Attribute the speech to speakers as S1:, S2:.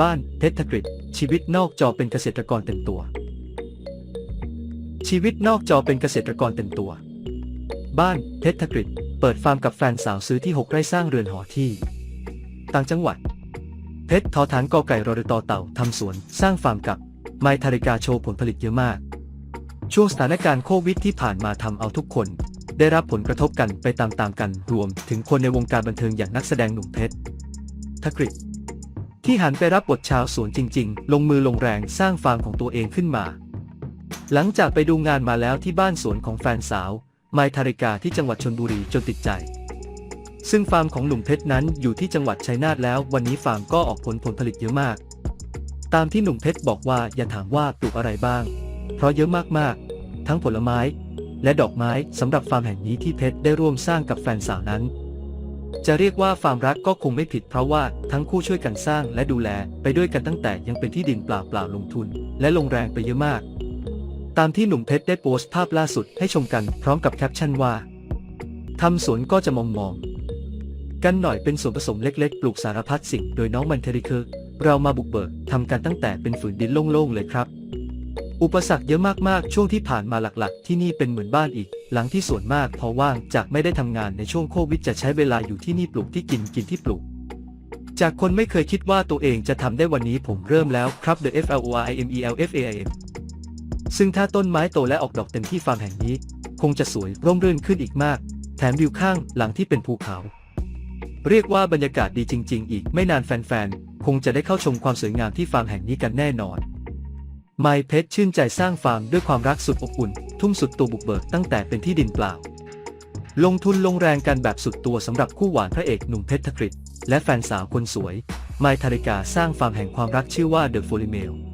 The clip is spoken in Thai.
S1: บ้านเพชรกฤษชีวิตนอกจอเป็นเกษตรกรเต็มตัว ชีวิตนอกจอเป็นเกษตรกรเต็มตัว บ้านเพชรกฤษเปิดฟาร์มกับแฟนสาวซื้อที่ 6 ไร่สร้างเรือนหอที่ ต่างจังหวัด เพชรทอฐานกอไก่รอรตอเต่าทำสวน สร้างฟาร์มกับ ไมทาริกาโชว์ผลผลิตเยอะมาก ช่วงสถานการณ์โควิดที่ผ่านมาทำเอาทุกคน ได้รับผลกระทบกันไปตามๆกันรวม ถึงคนในวงการบันเทิงอย่างนักแสดงหนุ่มเพชรทกฤษ ที่หันไปรับบทชาวสวนจริง ๆ ลงมือลงแรงสร้างฟาร์มของตัวเองขึ้นมา หลังจากไปดูงานมาแล้วที่บ้านสวนของแฟนสาว ไมทาริกาที่จังหวัดชนบุรีจนติดใจ ซึ่งฟาร์มของหนุ่มเพชรนั้นอยู่ที่จังหวัดชัยนาทแล้ว วันนี้ฟาร์มก็ออกผลผลผลิตเยอะมาก ตามที่หนุ่มเพชรบอกว่าอย่าถามว่าปลูกอะไรบ้าง เพราะเยอะมากๆ ทั้งผลไม้ และดอกไม้สำหรับฟาร์มแห่งนี้ที่เพชรได้ร่วมสร้างกับแฟนสาวนั้น จะเรียกว่าฟาร์มรักก็คงไม่ผิดเพราะว่าทั้งคู่ช่วยกันสร้างและดูแลไปด้วยกันตั้งแต่ยังเป็นที่ดินเปล่าๆลงทุน และลงแรงไปเยอะมาก ตามที่หนุ่มเพชรได้โพสต์ภาพล่าสุดให้ชมกันพร้อมกับแคปชั่นว่าทำสวนก็จะมองมองๆกันหน่อยเป็นส่วนผสมเล็กๆ ปลูกสารพัดสิ่ง โดยน้องมันเทริเคอร์เรามาบุกเบิกทำกันตั้งแต่เป็นฝืนดินโล่งๆเลยครับ อุปสรรคเยอะมากๆ ช่วงที่ผ่านมาหลักๆ ที่นี่เป็นเหมือนบ้านอีก หลังที่ส่วนมากพอว่างจากไม่ได้ทำงานในช่วงโควิดจะใช้เวลาอยู่ที่นี่ปลูกที่กินกินที่ปลูก จากคนไม่เคยคิดว่าตัวเองจะทำได้วันนี้ผมเริ่มแล้วครับ The F L O R I M E L F A I M ซึ่งถ้าต้นไม้โตและออกดอกเต็มที่ฟาร์มแห่งนี้ คงจะสวยร่มรื่นขึ้นอีกมาก แถมวิวข้างหลังที่เป็นภูเขา เรียกว่าบรรยากาศดีจริง ๆ อีกไม่นานแฟนๆคงจะได้เข้าชมความสวยงามที่ฟาร์มแห่งนี้กันแน่นอน ไมเพชรชื่นใจสร้างฟาร์มด้วยความรักสุดอบอุ่น ทุ่มสุดตัวบุกเบิกตั้งแต่เป็นที่ดินเปล่า ลงทุนลงแรงกันแบบสุดตัวสำหรับคู่หวานพระเอกหนุ่มเพชรธกฤษและแฟนสาวคนสวย ไมทาริกาสร้างฟาร์มแห่งความรักชื่อว่าเดอะโฟลิเมล